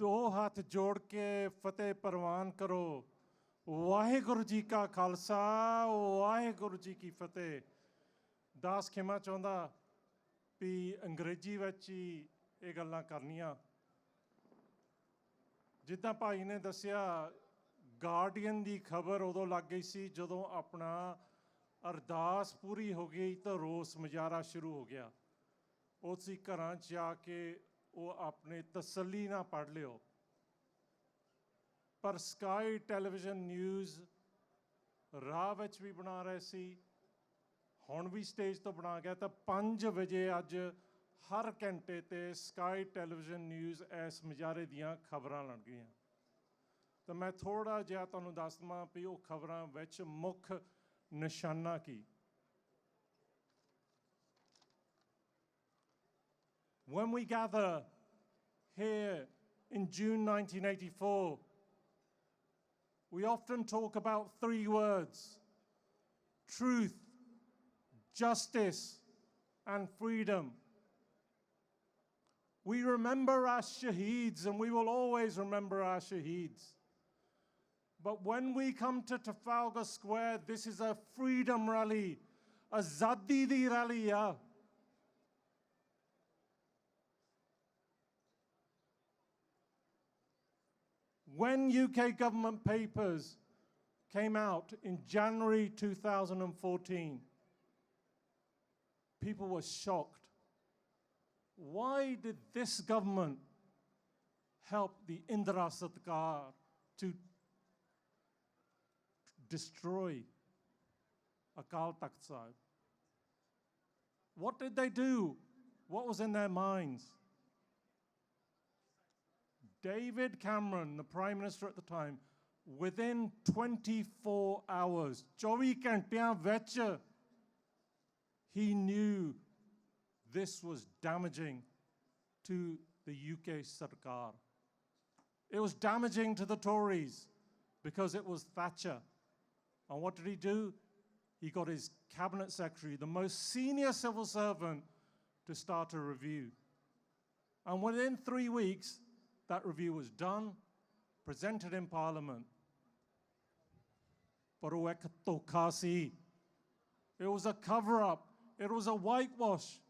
ਦੋ ਹੱਥ ਜੋੜ ਕੇ ਫਤਿਹ ਪ੍ਰਵਾਨ ਕਰੋ। ਵਾਹਿਗੁਰੂ ਜੀ ਕਾ ਖਾਲਸਾ, ਵਾਹਿਗੁਰੂ ਜੀ ਕੀ ਫਤਿਹ। ਦਾਸ ਖਿਮਾ ਚਾਹੁੰਦਾ ਵੀ ਅੰਗਰੇਜ਼ੀ ਵਿੱਚ ਹੀ ਇਹ ਗੱਲਾਂ ਕਰਨੀਆਂ। ਜਿੱਦਾਂ ਭਾਈ ਨੇ ਦੱਸਿਆ ਗਾਰਡੀਅਨ ਦੀ ਖਬਰ ਉਦੋਂ ਲੱਗ ਗਈ ਸੀ ਜਦੋਂ ਆਪਣਾ ਅਰਦਾਸ ਪੂਰੀ ਹੋ ਗਈ ਤਾਂ ਰੋਸ ਮੁਜ਼ਾਹਰਾ ਸ਼ੁਰੂ ਹੋ ਗਿਆ। ਉਸੇ ਘਰਾਂ 'ਚ ਜਾ ਕੇ ਉਹ ਆਪਣੇ ਤਸੱਲੀ ਨਾਲ ਪੜ੍ਹ ਲਿਓ। ਪਰ ਸਕਾਈ ਟੈਲੀਵਿਜ਼ਨ ਨਿਊਜ਼ ਰਾਹ ਵਿੱਚ ਵੀ ਬਣਾ ਰਹੇ ਸੀ, ਹੁਣ ਵੀ ਸਟੇਜ ਤੋਂ ਬਣਾ ਗਿਆ। ਤਾਂ 5 ਵਜੇ ਅੱਜ ਹਰ ਘੰਟੇ ਤੇ ਸਕਾਈ ਟੈਲੀਵਿਜ਼ਨ ਨਿਊਜ਼ ਇਸ ਮੁਜ਼ਾਹਰੇ ਦੀਆਂ ਖਬਰਾਂ ਲੱਗੀਆਂ ਤਾਂ ਮੈਂ ਥੋੜਾ ਜਿਹਾ ਤੁਹਾਨੂੰ ਦੱਸ ਦਵਾਂ ਵੀ ਉਹ ਖਬਰਾਂ ਵਿੱਚ ਮੁੱਖ ਨਿਸ਼ਾਨਾ ਕੀ। When we gather here in June 1984, we often talk about three words truth, justice, and freedom. We remember our shaheeds, and we will always remember our shaheeds. But when we come to Trafalgar Square, this is a freedom rally, a Zaddi di rally, yeah. When UK government papers came out in January 2014, people were shocked. Why did this government help the Indra Satkar to destroy Akal Takht Sahib? What did they do? What was in their minds? David Cameron, the Prime Minister at the time, within 24 hours, he knew this was damaging to the UK Sarkar. It was damaging to the Tories because it was Thatcher. And what did he do? He got his cabinet secretary, the most senior civil servant, to start a review. And within three weeks, that review was done, presented in Parliament. Oh, it was a cover up, it was a whitewash.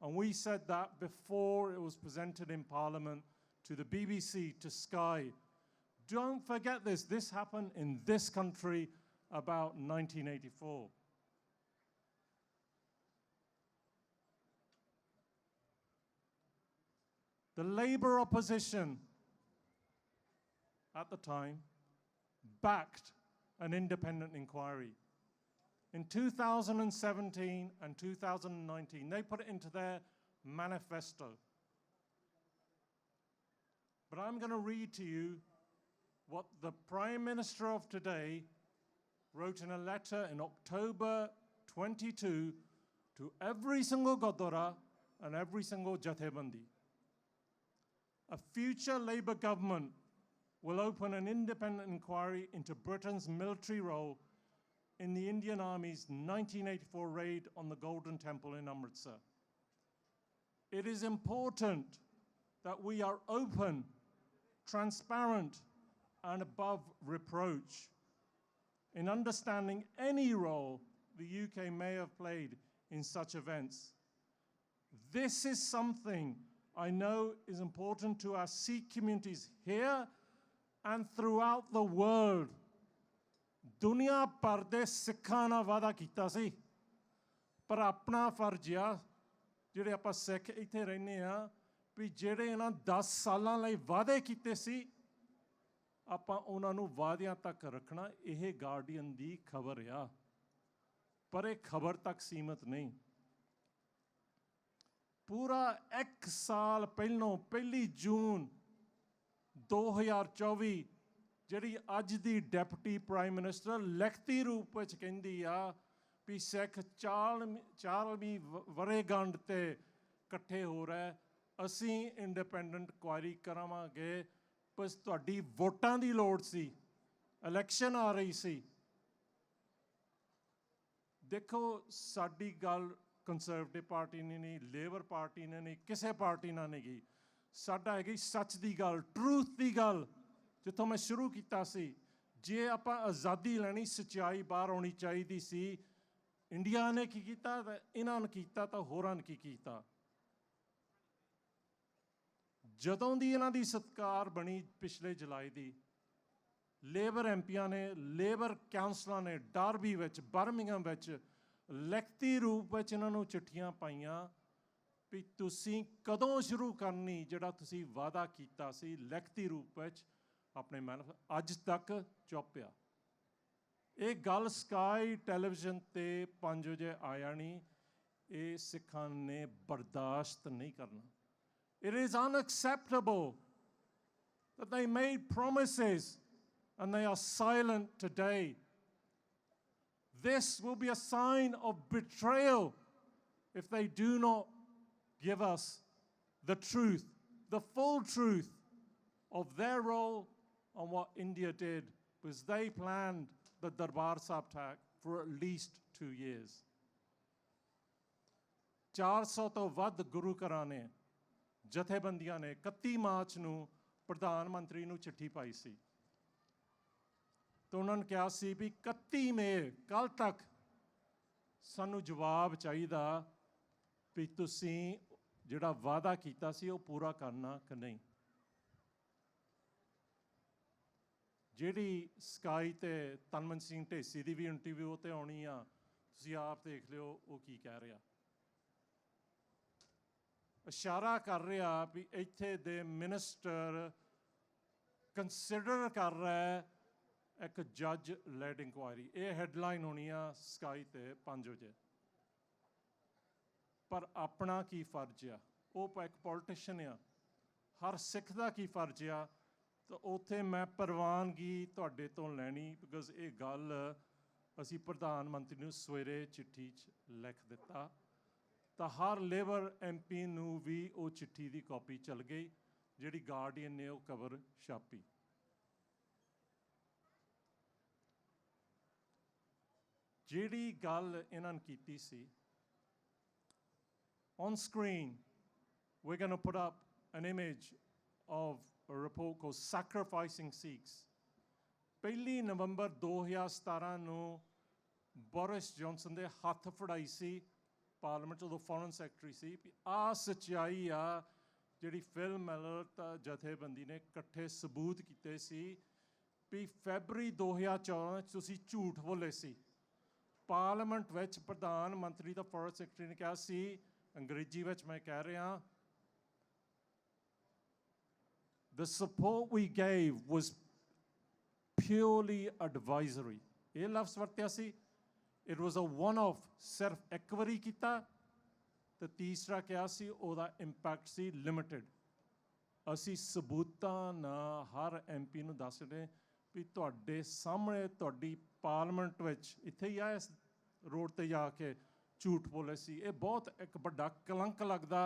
And we said that before it was presented in Parliament to the BBC, to Sky. Don't forget this. This happened in this country about 1984. The Labour opposition at the time backed an independent inquiry. In 2017 and 2019, they put it into their manifesto. But I'm going to read to you what the Prime Minister of today wrote in a letter in October 22 to every single Godora and every single Jathebandi. A future Labour government will open an independent inquiry into Britain's military role in the Indian Army's 1984 raid on the Golden Temple in Amritsar. It is important that we are open, transparent, and above reproach in understanding any role the UK may have played in such events. This is something I know is important to our Sikh communities here and throughout the world ਦੁਨੀਆ ਭਰ ਦੇ ਸਿੱਖਾਂ ਨਾਲ ਵਾਅਦਾ ਕੀਤਾ ਸੀ। ਪਰ ਆਪਣਾ ਫਰਜ਼ ਆ, ਜਿਹੜੇ ਆਪਾਂ ਸਿੱਖ ਇੱਥੇ ਰਹਿੰਦੇ ਆ ਵੀ ਜਿਹੜੇ ਇਹਨਾਂ 10 ਸਾਲਾਂ ਲਈ ਵਾਅਦੇ ਕੀਤੇ ਸੀ, ਆਪਾਂ ਉਹਨਾਂ ਨੂੰ ਵਾਅਦਿਆਂ ਤੱਕ ਰੱਖਣਾ, ਇਹ ਗਾਰਡੀਅਨ ਦੀ ਖਬਰ ਆ। ਪਰ ਇਹ ਖਬਰ ਤੱਕ ਸੀਮਤ ਨਹੀਂ। ਪੂਰਾ 1 ਸਾਲ ਪਹਿਲੋਂ, ਪਹਿਲੀ ਜੂਨ 2024 ਜਿਹੜੀ ਅੱਜ ਦੀ ਡਿਪਟੀ ਪ੍ਰਾਈਮ ਮਿਨਿਸਟਰ ਲਿਖਤੀ ਰੂਪ ਵਿੱਚ ਕਹਿੰਦੀ ਆ ਵੀ ਸਿੱਖ ਚਾਲ ਚਾਰਵੀਂ ਵਰੇਗੰਢ ਤੇ ਇਕੱਠੇ ਹੋ ਰਹੇ, ਅਸੀਂ ਇੰਡੀਪੈਂਡੈਂਟ ਕੁਆਰੀ ਕਰਾਵਾਂਗੇ। ਬਸ ਤੁਹਾਡੀ ਵੋਟਾਂ ਦੀ ਲੋੜ ਸੀ ਇਲੈਕਸ਼ਨ ਆ ਰਹੀ ਸੀ। ਦੇਖੋ, ਸਾਡੀ ਗੱਲ ਕੰਸਰਵੇਟਿਵ ਪਾਰਟੀ ਨੇ ਨਹੀਂ ਲੇਬਰ ਪਾਰਟੀ ਨੇ ਨਹੀਂ, ਕਿਸੇ ਪਾਰਟੀ ਨਾਲ ਨਹੀਂ ਗਈ। ਸਾਡਾ ਹੈਗੀ ਸੱਚ ਦੀ ਗੱਲ ਟਰੂਥ ਦੀ ਗੱਲ। ਜਿੱਥੋਂ ਮੈਂ ਸ਼ੁਰੂ ਕੀਤਾ ਸੀ, ਜੇ ਆਪਾਂ ਆਜ਼ਾਦੀ ਲੈਣੀ, ਸਚਾਈ ਬਾਹਰ ਆਉਣੀ ਚਾਹੀਦੀ ਸੀ, ਇੰਡੀਆ ਨੇ ਕੀ ਕੀਤਾ, ਤਾਂ ਇਹਨਾਂ ਨੇ ਕੀਤਾ, ਤਾਂ ਹੋਰਾਂ ਨੇ ਕੀ ਕੀਤਾ? ਜਦੋਂ ਦੀ ਇਹਨਾਂ ਦੀ ਸਤਕਾਰ ਬਣੀ ਪਿਛਲੇ ਜੁਲਾਈ ਦੀ, ਲੇਬਰ ਐਮਪੀਆਂ ਨੇ, ਲੇਬਰ ਕਾਉਂਸਲਾਂ ਨੇ, ਡਾਰਬੀ ਵਿੱਚ ਬਰਮਿੰਗਮ ਵਿੱਚ, ਲਿਖਤੀ ਰੂਪ ਵਿੱਚ ਇਹਨਾਂ ਨੂੰ ਚਿੱਠੀਆਂ ਪਾਈਆਂ। ਵੀ ਤੁਸੀਂ ਕਦੋਂ ਸ਼ੁਰੂ ਕਰਨੀ ਜਿਹੜਾ ਤੁਸੀਂ ਵਾਅਦਾ ਕੀਤਾ ਸੀ ਲਿਖਤੀ ਰੂਪ ਵਿੱਚ ਆਪਣੇ ਮਨ ਅੱਜ ਤੱਕ ਚੁੱਪਿਆ ਇਹ ਗੱਲ ਸਕਾਈ ਟੈਲੀਵਿਜ਼ਨ ਤੇ 5 ਵਜੇ ਆਇਆ ਨਹੀਂ ਇਹ ਸਿੱਖਾਂ ਨੇ ਬਰਦਾਸ਼ਤ ਨਹੀਂ ਕਰਨਾ it is unacceptable that they made promises and they are silent today. This will be a sign of betrayal if they do not give us the truth, the full truth of their role on what India did, because they planned the Darbar Sahib attack for at least two years. 400 ਤੋਂ ਵੱਧ ਗੁਰੂ ਘਰਾਂ ਨੇ ਜਥੇਬੰਦੀਆਂ ਨੇ 31 March ਨੂੰ ਪ੍ਰਧਾਨ ਮੰਤਰੀ ਨੂੰ ਚਿੱਠੀ ਪਾਈ ਸੀ ਤਾਂ ਉਹਨਾਂ ਨੇ ਕਿਹਾ ਸੀ ਵੀ 31 ਮਈ ਕੱਲ ਤੱਕ ਸਾਨੂੰ ਜਵਾਬ ਚਾਹੀਦਾ ਵੀ ਤੁਸੀਂ ਜਿਹੜਾ ਵਾਅਦਾ ਕੀਤਾ ਸੀ, ਉਹ ਪੂਰਾ ਕਰਨਾ ਕਿ ਨਹੀਂ? ਜਿਹੜੀ ਸਕਾਈ ਤੇ ਤਨਮਨ ਸਿੰਘ ਢੇਸੀ ਦੀ ਵੀ ਇੰਟਰਵਿਊ ਤੇ ਆਉਣੀ ਆ, ਤੁਸੀਂ ਆਪ ਦੇਖ ਲਿਓ ਉਹ ਕੀ ਕਹਿ ਰਿਹਾ। ਇਸ਼ਾਰਾ ਕਰ ਰਿਹਾ ਵੀ ਇੱਥੇ ਦੇ ਮਿਨਿਸਟਰ ਕੰਸੀਡਰ ਕਰ ਰਿਹਾ ਇੱਕ ਜੱਜ ਲੈਡ ਇਨਕੁਆਇਰੀ ਇਹ ਹੈਡਲਾਈਨ ਹੋਣੀ ਆ ਸਕਾਈ ਤੇ 5 ਵਜੇ। ਪਰ ਆਪਣਾ ਕੀ ਫਰਜ਼ ਆ? ਉਹ ਇੱਕ ਪੋਲੀਟੀਸ਼ੀਅਨ ਆ। ਹਰ ਸਿੱਖ ਦਾ ਕੀ ਫਰਜ਼ ਆ? ਤਾਂ ਉੱਥੇ ਮੈਂ ਪ੍ਰਵਾਨਗੀ ਤੁਹਾਡੇ ਤੋਂ ਲੈਣੀ ਬਿਕਾਜ਼ ਇਹ ਗੱਲ ਅਸੀਂ ਪ੍ਰਧਾਨ ਮੰਤਰੀ ਨੂੰ ਸਵੇਰੇ ਚਿੱਠੀ 'ਚ ਲਿਖ ਦਿੱਤਾ। ਤਾਂ ਹਰ ਲੇਬਰ ਐਮਪੀ ਨੂੰ ਵੀ ਉਹ ਚਿੱਠੀ ਦੀ ਕਾਪੀ ਚਲ ਗਈ, ਜਿਹੜੀ ਗਾਰਡੀਅਨ ਨੇ ਉਹ ਕਵਰ ਛਾਪੀ। ਜਿਹੜੀ ਗੱਲ ਇਹਨਾਂ ਨੇ ਕੀਤੀ ਸੀ on screen, we're going to put up an image of a report called sacrificing sikhs ਪਹਿਲੀ ਨਵੰਬਰ 2017 ਨੂੰ ਬੋਰਿਸ ਜੌਨਸਨ ਦੇ ਹੱਥ ਫੜਾਈ ਸੀ, ਪਾਰਲੀਮੈਂਟ 'ਚ ਉਦੋਂ ਫੋਰਨ ਸੈਕਟਰੀ ਸੀ, ਵੀ ਆ ਸੱਚਾਈ ਆ ਜਿਹੜੀ ਫਿਲਮ ਐਲਰਟ ਜਥੇਬੰਦੀ ਨੇ ਇਕੱਠੇ ਸਬੂਤ ਕੀਤੇ ਸੀ ਵੀ ਫੈਬਰੀ 2014 'ਚ ਤੁਸੀਂ ਝੂਠ ਬੋਲੇ ਸੀ। ਪਾਰਲੀਮੈਂਟ ਵਿੱਚ ਪ੍ਰਧਾਨ ਮੰਤਰੀ ਦਾ ਫੋਰਨ ਸੈਕਟਰੀ ਨੇ ਕਿਹਾ ਸੀ ਅੰਗਰੇਜ਼ੀ ਵਿੱਚ ਮੈਂ ਕਹਿ ਰਿਹਾ, The support we gave was purely advisory. ਇਹ ਲਫ਼ਜ਼ ਵਰਤਿਆ ਸੀ it was a one off ਸਿਰਫ ਇੱਕ ਵਾਰੀ ਕੀਤਾ ਤੇ ਤੀਸਰਾ ਕਿਹਾ ਸੀ, ਉਹਦਾ ਇੰਪੈਕਟ ਸੀ ਲਿਮਿਟਿਡ ਅਸੀਂ ਸਬੂਤਾਂ ਨਾਲ ਹਰ ਐਮਪੀ ਨੂੰ ਦੱਸਦੇ ਵੀ ਤੁਹਾਡੇ ਸਾਹਮਣੇ, ਤੁਹਾਡੀ ਪਾਰਲੀਮੈਂਟ ਵਿੱਚ ਇੱਥੇ ਹੀ ਆ ਇਸ ਰੋਡ ਤੇ ਜਾ ਕੇ ਝੂਠ ਬੋਲੇ ਸੀ। ਇਹ ਬਹੁਤ ਇੱਕ ਵੱਡਾ ਕਲੰਕ ਲੱਗਦਾ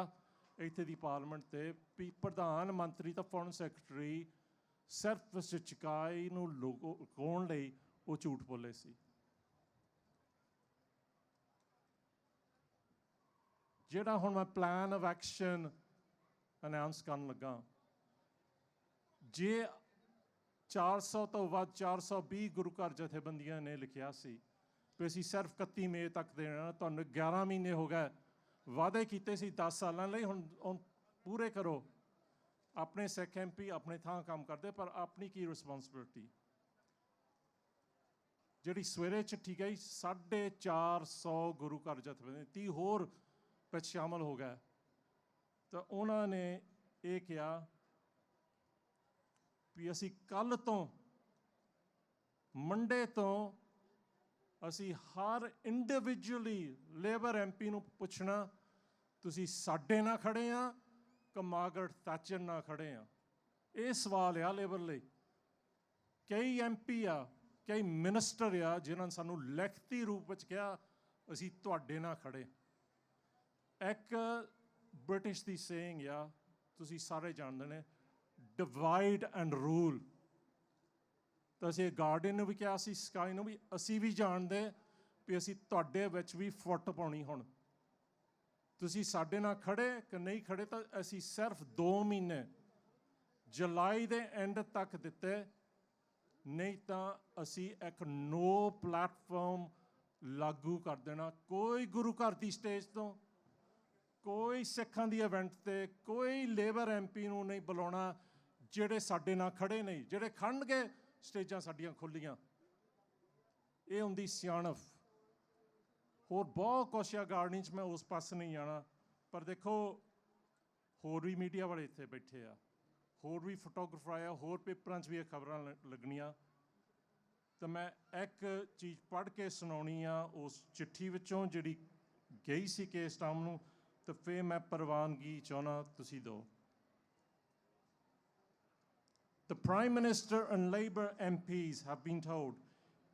ਇੱਥੇ ਦੀ ਪਾਰਲੀਮੈਂਟ ਤੇ ਵੀ ਪ੍ਰਧਾਨ ਮੰਤਰੀ ਤਾਂ ਫੋਰਨ ਸੈਕਟਰੀ ਸਿਰਫ ਸਚਕਾਈ ਨੂੰ ਲੋਗੋ ਕੋਣ ਲਈ ਉਹ ਝੂਠ ਬੋਲੇ ਸੀ। ਜਿਹੜਾ ਹੁਣ ਮੈਂ ਪਲਾਨ ਆਫ ਐਕਸ਼ਨ ਅਨਾਉਂਸ ਕਰਨ ਲੱਗਾ, ਜੇ 400 ਤੋਂ ਵੱਧ 420 ਗੁਰੂ ਘਰ ਜਥੇਬੰਦੀਆਂ ਨੇ ਲਿਖਿਆ ਸੀ ਵੀ ਅਸੀਂ ਸਿਰਫ 31 ਮਈ ਤੱਕ ਦੇਣਾ ਤੁਹਾਨੂੰ 11 ਮਹੀਨੇ ਹੋ ਗਏ। ਵਾਅਦੇ ਕੀਤੇ ਸੀ 10 ਸਾਲਾਂ ਲਈ, ਹੁਣ ਹੁਣ ਪੂਰੇ ਕਰੋ। ਆਪਣੇ ਸਿੱਖ ਐਮਪੀ ਆਪਣੇ ਥਾਂ ਕੰਮ ਕਰਦੇ, ਪਰ ਆਪਣੀ ਕੀ ਰਿਸਪੌਂਸਿਬਿਲਟੀ ਜਿਹੜੀ ਸਵੇਰੇ ਚਿੱਠੀ ਗਈ 450 ਗੁਰੂ ਘਰ ਜਥੇਬੰਦੀ 30 ਹੋਰ ਵਿੱਚ ਸ਼ਾਮਲ ਹੋ ਗਏ। ਤਾਂ ਉਹਨਾਂ ਨੇ ਇਹ ਕਿਹਾ ਵੀ ਅਸੀਂ ਕੱਲ ਤੋਂ, ਮੰਡੇ ਤੋਂ ਅਸੀਂ ਹਰ ਇੰਡੀਵਿਜੂਅਲੀ ਲੇਬਰ ਐਮਪੀ ਨੂੰ ਪੁੱਛਣਾ, ਤੁਸੀਂ ਸਾਡੇ ਨਾਲ ਖੜੇ ਆ ਕਿ ਮਾਰਗਰਟ ਥੈਚਰ ਨਾਲ ਖੜੇ ਆ? ਇਹ ਸਵਾਲ ਆ ਲੇਬਰ ਲਈ। ਕਈ ਐਮਪੀ ਆ, ਕਈ ਮਿਨਿਸਟਰ ਆ, ਜਿਨ੍ਹਾਂ ਨੇ ਸਾਨੂੰ ਲਿਖਤੀ ਰੂਪ ਵਿੱਚ ਕਿਹਾ, ਅਸੀਂ ਤੁਹਾਡੇ ਨਾਲ ਖੜੇ ਇੱਕ ਬ੍ਰਿਟਿਸ਼ ਦੀ ਸੇਇੰਗ ਆ, ਤੁਸੀਂ ਸਾਰੇ ਜਾਣਦੇ ਨੇ ਡਿਵਾਈਡ ਐਂਡ ਰੂਲ ਤਾਂ ਅਸੀਂ ਗਾਰਡਨ ਨੂੰ ਵੀ ਕਿਹਾ ਸੀ, ਸਕਾਈ ਨੂੰ ਵੀ, ਅਸੀਂ ਵੀ ਜਾਣਦੇ ਵੀ ਅਸੀਂ ਤੁਹਾਡੇ ਵਿੱਚ ਵੀ ਫੁੱਟ ਪਾਉਣੀ ਹੁਣ। ਤੁਸੀਂ ਸਾਡੇ ਨਾਲ ਖੜੇ ਕਿ ਨਹੀਂ ਖੜੇ ਤਾਂ ਅਸੀਂ ਸਿਰਫ 2 ਮਹੀਨੇ ਜੁਲਾਈ ਦੇ ਐਂਡ ਤੱਕ ਦਿੱਤੇ, ਨਹੀਂ ਤਾਂ ਅਸੀਂ ਇੱਕ ਨੋ ਪਲੇਟਫਾਰਮ ਲਾਗੂ ਕਰ ਦੇਣਾ। ਕੋਈ ਗੁਰੂ ਘਰ ਦੀ ਸਟੇਜ ਤੋਂ, ਕੋਈ ਸਿੱਖਾਂ ਦੀ ਇਵੈਂਟ ਤੇ, ਕੋਈ ਲੇਬਰ ਐਮਪੀ ਨੂੰ ਨਹੀਂ ਬੁਲਾਉਣਾ ਜਿਹੜੇ ਸਾਡੇ ਨਾਲ ਖੜੇ ਨਹੀਂ ਜਿਹੜੇ ਖੜਨਗੇ ਸਟੇਜਾਂ ਸਾਡੀਆਂ ਖੁੱਲੀਆਂ ਇਹ ਹੁੰਦੀ ਸਿਆਣਪ। ਹੋਰ ਬਹੁਤ ਕੁਛ ਆ ਗਾਰਡਨਿੰਗ 'ਚ, ਮੈਂ ਉਸ ਪਾਸੇ ਨਹੀਂ ਜਾਣਾ। ਪਰ ਦੇਖੋ, ਹੋਰ ਵੀ ਮੀਡੀਆ ਵਾਲੇ ਇੱਥੇ ਬੈਠੇ ਆ। ਹੋਰ ਵੀ ਫੋਟੋਗ੍ਰਾਫਰ ਆਇਆ ਹੋਰ ਪੇਪਰਾਂ 'ਚ ਵੀ ਇਹ ਖਬਰਾਂ ਲੱਗਣੀਆਂ। ਤਾਂ ਮੈਂ ਇੱਕ ਚੀਜ਼ ਪੜ੍ਹ ਕੇ ਸੁਣਾਉਣੀ ਆ, ਉਸ ਚਿੱਠੀ ਵਿੱਚੋਂ ਜਿਹੜੀ ਗਈ ਸੀ ਕੇਸ ਟਾਮ ਨੂੰ, ਤਾਂ ਫੇਰ ਮੈਂ ਪ੍ਰਵਾਨਗੀ ਚਾਹਣਾ ਤੁਸੀਂ ਦਿਓ The Prime Minister and Labour MPs have been told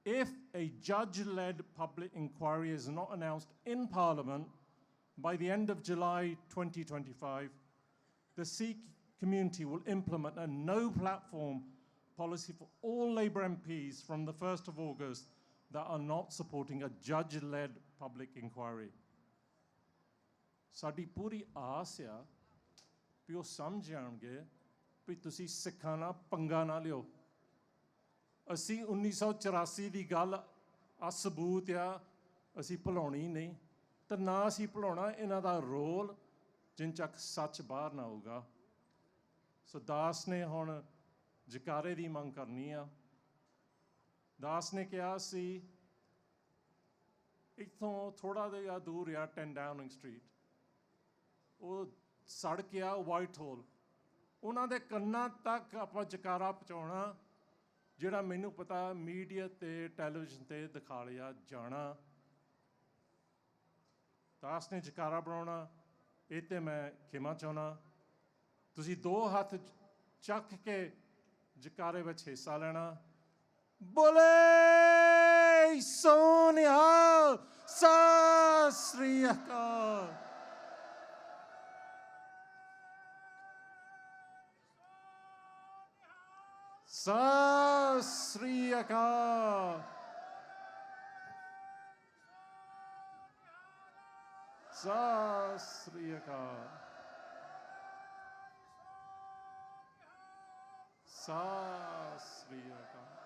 if a judge led public inquiry is not announced in Parliament by the end of July 2025, the Sikh community will implement a no platform policy for all Labour MPs from the 1st of August that are not supporting a judge led public inquiry. ਸਾਡੀ ਪੂਰੀ ਆਸ ਆ ਵੀ ਉਹ ਸਮਝ ਜਾਣਗੇ ਵੀ ਤੁਸੀਂ ਸਿੱਖਾਂ ਨਾਲ ਪੰਗਾ ਨਾ ਲਿਓ। ਅਸੀਂ 1984 ਦੀ ਗੱਲ ਆ ਸਬੂਤ ਆ, ਅਸੀਂ ਭੁਲਾਉਣੀ ਨਹੀਂ। ਤਾਂ ਨਾ ਅਸੀਂ ਭੁਲਾਉਣਾ, ਇਹਨਾਂ ਦਾ ਰੋਲ ਜਿੰਨ ਚੱਕ ਸੱਚ ਬਾਹਰ ਨਾ ਆਊਗਾ। ਸੋ ਦਾਸ ਨੇ ਹੁਣ ਜਕਾਰੇ ਦੀ ਮੰਗ ਕਰਨੀ ਆ। ਦਾਸ ਨੇ ਕਿਹਾ ਸੀ, ਇੱਥੋਂ ਥੋੜਾ ਜਿਹਾ ਦੂਰ ਆ 10 ਡਾਊਨਿੰਗ ਸਟਰੀਟ। ਉਹ ਸੜਕ ਆ ਵਾਈਟ ਹੋਲ ਉਹਨਾਂ ਦੇ ਕੰਨਾਂ ਤੱਕ ਆਪਾਂ ਜਕਾਰਾ ਪਹੁੰਚਾਉਣਾ, ਜਿਹੜਾ ਮੈਨੂੰ ਪਤਾ ਮੀਡੀਆ ਤੇ ਟੈਲੀਵਿਜ਼ਨ ਤੇ ਦਿਖਾ ਲਿਆ ਜਾਣਾ। ਦਾਸ ਨੇ ਜਕਾਰਾ ਬਣਾਉਣਾ, ਇਹ ਤੇ ਮੈਂ ਖਿਮਾ ਚਾਹਣਾ ਤੁਸੀਂ ਦੋ ਹੱਥ ਚੱਕ ਕੇ ਜਕਾਰੇ ਵਿੱਚ ਹਿੱਸਾ ਲੈਣਾ। ਬੋਲੇ ਸੋਨਿਆ ਸਤਿ Sasriyaka. Sasriyaka. Sasriyaka.